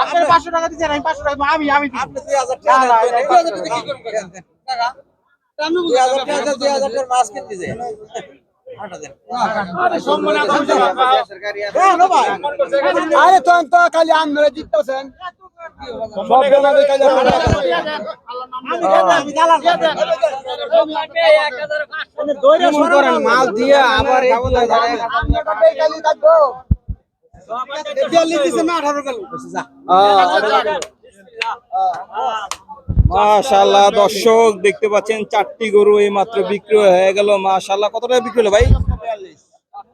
আপনার পাঁচশো টাকা দিচ্ছেন আমি পাঁচশো টাকা আমি আমি দিব। আরে তো খালি আমরা জিততেছেন মাল দিয়ে আবার মাশাল্লাহ দর্শক দেখতে পাচ্ছেন, চারটি গরু এই মাত্র বিক্রি হয়ে গেল। মাশাল্লাহ কত টাকা বিক্রি হলো ভাই?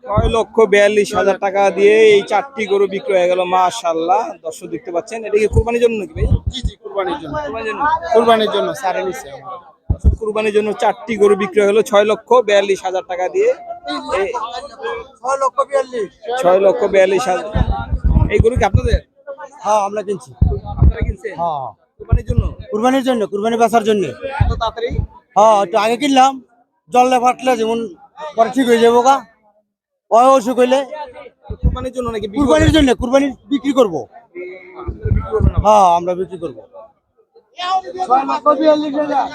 ছয় লক্ষ বিয়াল্লিশ হাজার টাকা দিয়ে এই চারটি গরু বিক্রি হয়ে গেল মাশাল্লাহ দর্শক দেখতে পাচ্ছেন এটা কি কুরবানির জন্য নাকি ভাই? জি জি কুরবানির জন্য। কুরবানির জন্য। কুরবানির জন্য সারে নিছে কুরবানির জন্য চারটি গরু বিক্রি হলো ছয় লক্ষ বিয়াল্লিশ হাজার টাকা দিয়ে ছয় লক্ষ বিয়াল্লিশ। ছয় লক্ষ বিয়াল্লিশ হাজার। এই গরু কি আপনাদের? হ্যাঁ আমরা কিনছি। আপনারা কিনছেন? হ্যাঁ। কুরবানির জন্য? কুরবানির জন্য কুরবানি বেচার জন্য। তাড়াতাড়ি? হ্যাঁ একটু আগে কিনলাম। জলে ফাটলে যেমন পরে ঠিক হয়ে যাব গা। ওই অসুখ হইলে কুরবানির জন্য নাকি বিক্রি কুরবানির জন্য কুরবানি বিক্রি করব হ্যাঁ আমরা বিক্রি করব ছয় লক্ষ বিয়াল্লিশ হাজার